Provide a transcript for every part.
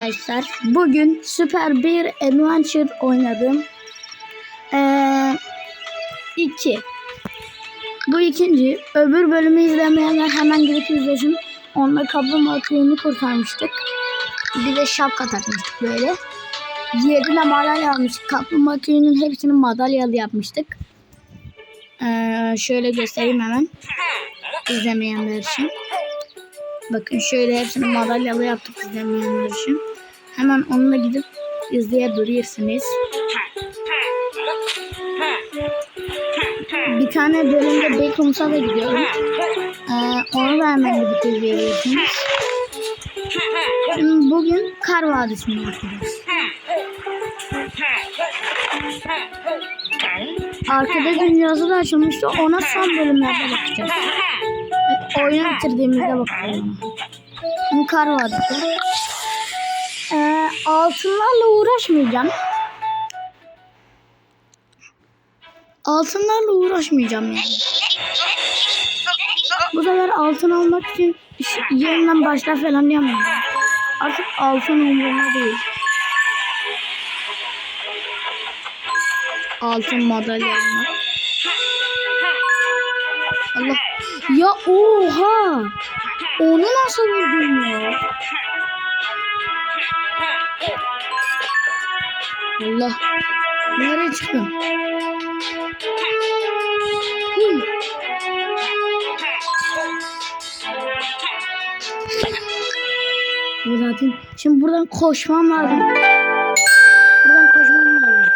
Arkadaşlar bugün süper bir adventure oynadım. Ee, iki. Bu ikinci. Öbür bölümü izlemeyenler hemen gidip izlesin. Onda kaplumbağa köyünü kurtarmıştık. Bir de şapka takmıştık böyle. Yerine madalya almıştık. Kaplumbağa köyünün hepsini madalyalı yapmıştık. Ee, şöyle göstereyim hemen. İzlemeyenler için. Bakın şöyle hepsini madalyalı yaptık izlemeyenler için. Hemen onunla gidip izleyebilirsiniz. Bir tane bölümde Backrooms'a da gidiyorum. Ee, onu da hemen gidip izleyebilirsiniz. Şimdi bugün Kar Vadisi'ni yapacağız. Arkada dünyası da açılmıştı. Ona son bölümlerde bakacağız. Oyunu bitirdiğimizde bakalım. Şimdi Kar Vadisi. Altınlarla uğraşmayacağım. Altınlarla uğraşmayacağım yani. Bu sefer altın almak için yeniden başla falan yapmayacağım. Artık altın umurumda değil. Altın madalya almak. Allah. Ya oha. Onu nasıl vurdun ya? Allah. Nereye çıktın? Hı. Bu zaten. Şimdi buradan koşmam lazım. Buradan koşmam lazım.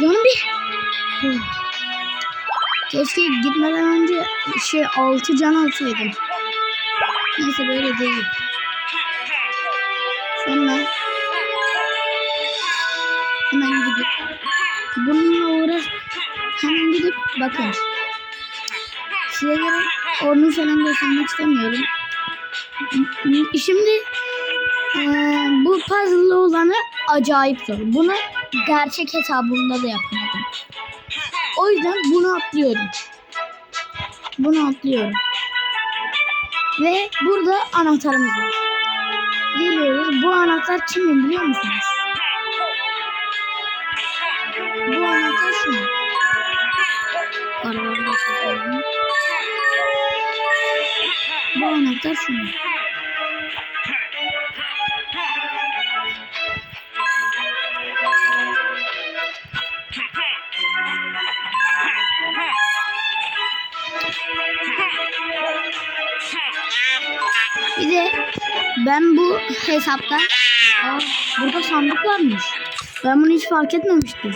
Canım bir. Hı. Keşke gitmeden önce şey altı can alsaydım. Neyse böyle değil. Sonra hemen gidip bununla uğraş hemen gidip bakın. Size göre onu falan göstermek istemiyorum. Şimdi eee, bu puzzle olanı acayip zor. Bunu gerçek hesabımda da yapamadım. O yüzden bunu atlıyorum. Bunu atlıyorum. Ve burada anahtarımız var. Geliyoruz. Bu anahtar kimin biliyor musunuz? Bu anahtar şu. Arabayı da çekelim. Bu anahtar şu. Bir de ben bu hesapta Aa, burada sandık varmış. Ben bunu hiç fark etmemiştim.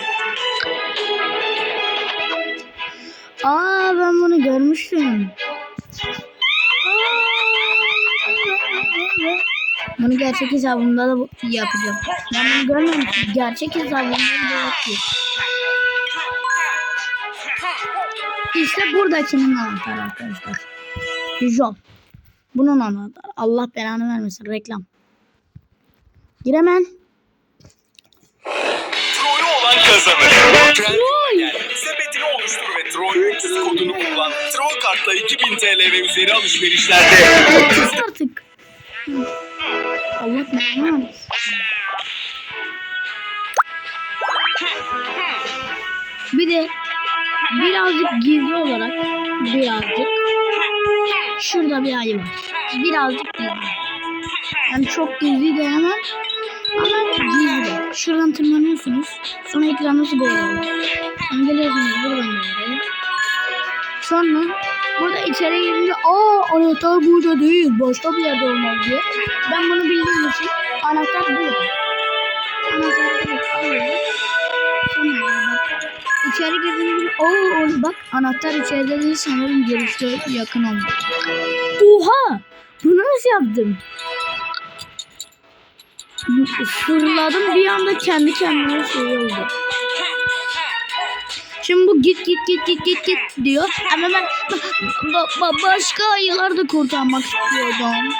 Aa ben bunu görmüştüm. Bunu gerçek hesabımda da yapacağım. Ben bunu görmemiştim. Gerçek hesabımda da yapıyor. İşte buradakinin anahtarı arkadaşlar. John. Bunun anahtarı. Allah belanı vermesin. Reklam. Giremem. Troy'u olan kazanır. Troy. Oluştur ve Troy 300 kodunu kullan. Troy kartla 2000 TL ve üzeri alışverişlerde Sus artık. Allah vermesin. Bir de birazcık gizli olarak birazcık şurada bir ayı var. Birazcık gizli. Yani çok gizli diyemem gizli. Şuradan tırmanıyorsunuz. Sonra ekranınızı oluyor. Yani geliyorsunuz buradan. Sonra burada içeri girince aa anahtar burada değil başka bir yerde olmalı diye. Ben bunu bildiğim için anahtar burada. Sonra bak içeri girdiğimde aa orada bak anahtar içeride değil sanırım girişte yakın olmalı. Oha! Bunu nasıl yaptım? Fırladım bir anda kendi kendime şey oldu. Şimdi bu git git git git git git diyor. Ama ben ba- ba- başka ayılar da kurtarmak istiyordum.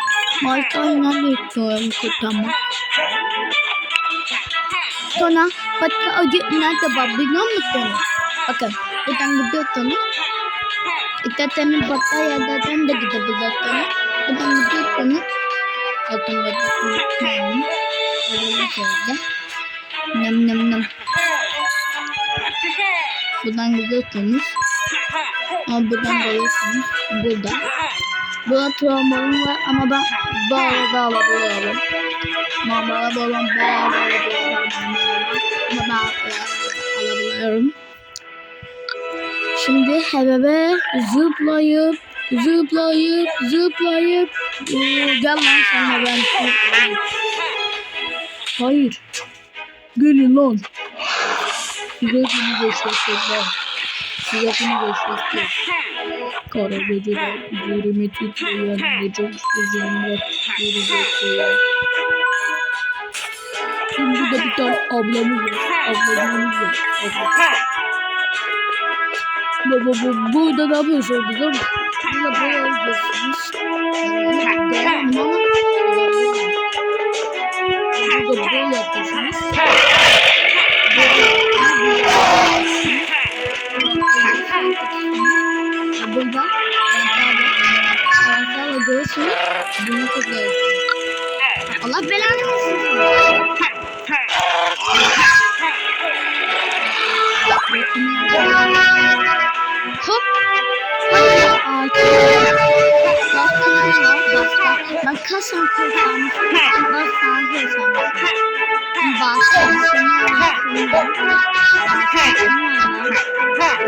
Başka ayılar da istiyorum kurtarmak. Sonra başka ayı nerede var biliyor musunuz? Bakın buradan gidiyorsunuz. İsterseniz başka yerlerden de gidebilirsiniz. Buradan gidiyorsunuz. Bakın böyle bir şöyle. Nem nem nem. Buradan gidiyorsunuz. Ama buradan dalıyorsunuz. Burada. Burada travmalım var ama ben bağla da alabiliyorum. Normal balon bağla da alabiliyorum. Ama ben e, alabiliyorum. Şimdi hebebe zıplayıp zıplayıp zıplayıp ee, gel lan sen ben Hayır. Gelin lan. Size bunu göstereceğim. Size bunu göstereceğim. Kara geceler üzerime titreyen gece üzerime gösteriyor. Şimdi de bir tane ablamız var. Ablamız var. Abla. Bu, bu, bu, burada ne yapıyorsunuz? Burada böyle yapıyorsunuz. Denemem ama olabilir. Ayaklarla göğsünü bunu tutuyorsunuz. Allah belanı versin. Hop. Ben kasım kurtarmışım. Ben sana kurtarmışım. Ben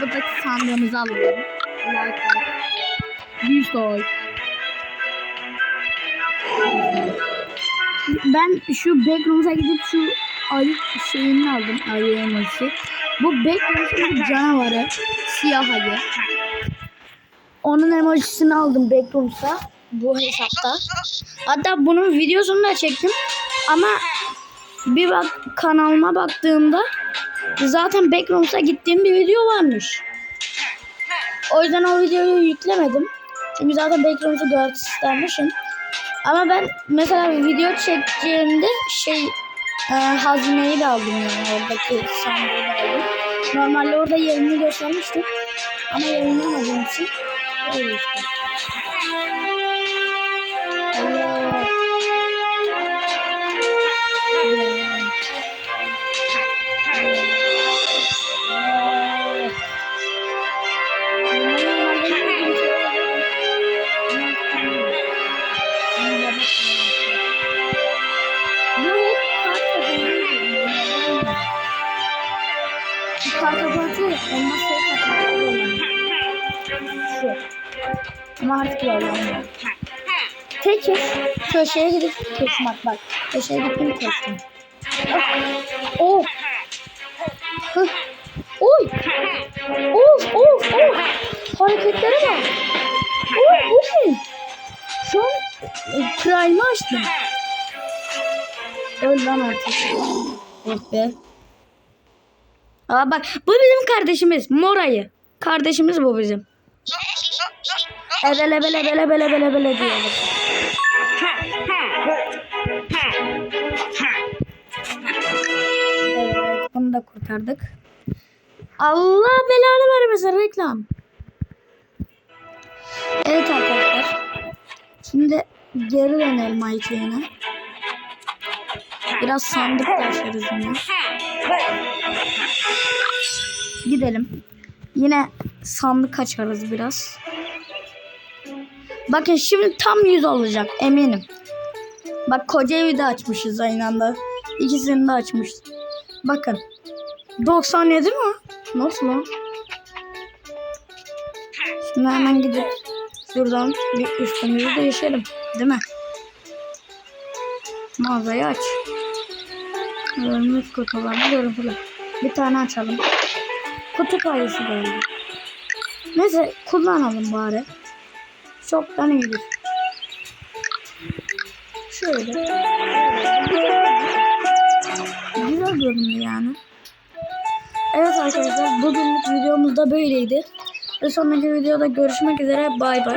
buradaki sandığımızı alıyorum. Like. Bir like. Ben şu backroom'a gidip şu ayı şeyini aldım. Ayı elması. Bu backroom'un bir canavarı. Siyah ayı. Onun emojisini aldım backroom'sa. Bu hesapta. Hatta bunun videosunu da çektim. Ama bir bak kanalıma baktığımda zaten Backrooms'a gittiğim bir video varmış. O yüzden o videoyu yüklemedim. Çünkü zaten Backrooms'u görmek istermişim. Ama ben mesela video çekeceğimde şey e, hazineyi de aldım yani oradaki sandığı da aldım. Normalde orada yerini göstermiştim. Ama yayınlamadığım için öyle işte. Artık yorlanmıyor. Peki köşeye gidip kesmek bak. Köşeye gittim kestim. Oh. Hıh. Oy. Of of of. Hareketlere bak. Oy bu ne? Şu an e, prime'ı açtım. Öl lan artık. Oh be. Aa bak bu bizim kardeşimiz. Morayı. Kardeşimiz bu bizim. Ebele bele bele bele bele bele diyorlar. Evet, bunu da kurtardık. Allah belanı vermesin reklam. Evet arkadaşlar. Şimdi geri dönelim Ayça'ya. Biraz sandık da açarız yine. Gidelim. Yine sandık açarız biraz. Bakın şimdi tam 100 olacak eminim. Bak koca evi de açmışız aynı anda. İkisini de açmışız. Bakın. 97 mi? Nasıl lan? Şimdi hemen gidip şuradan bir üstümüzü değişelim. Değil mi? Mağazayı aç. Görünmüş kutularını görüntüle. Bir tane açalım. Kutu kayısı böyle. Neyse kullanalım bari. Çoktan iyidir. Şöyle. Güzel göründü yani. Evet arkadaşlar bugünlük videomuz da böyleydi. Bir sonraki videoda görüşmek üzere bay bay.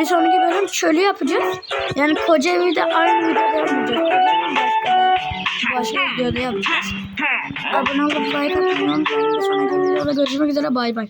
Bir sonraki bölüm çölü yapacağız. Yani koca evi de aynı videoda yapmayacağız. Başka, başka videoda yapacağız. Abone olup like atmayı unutmayın. Bir sonraki videoda görüşmek üzere bay bay.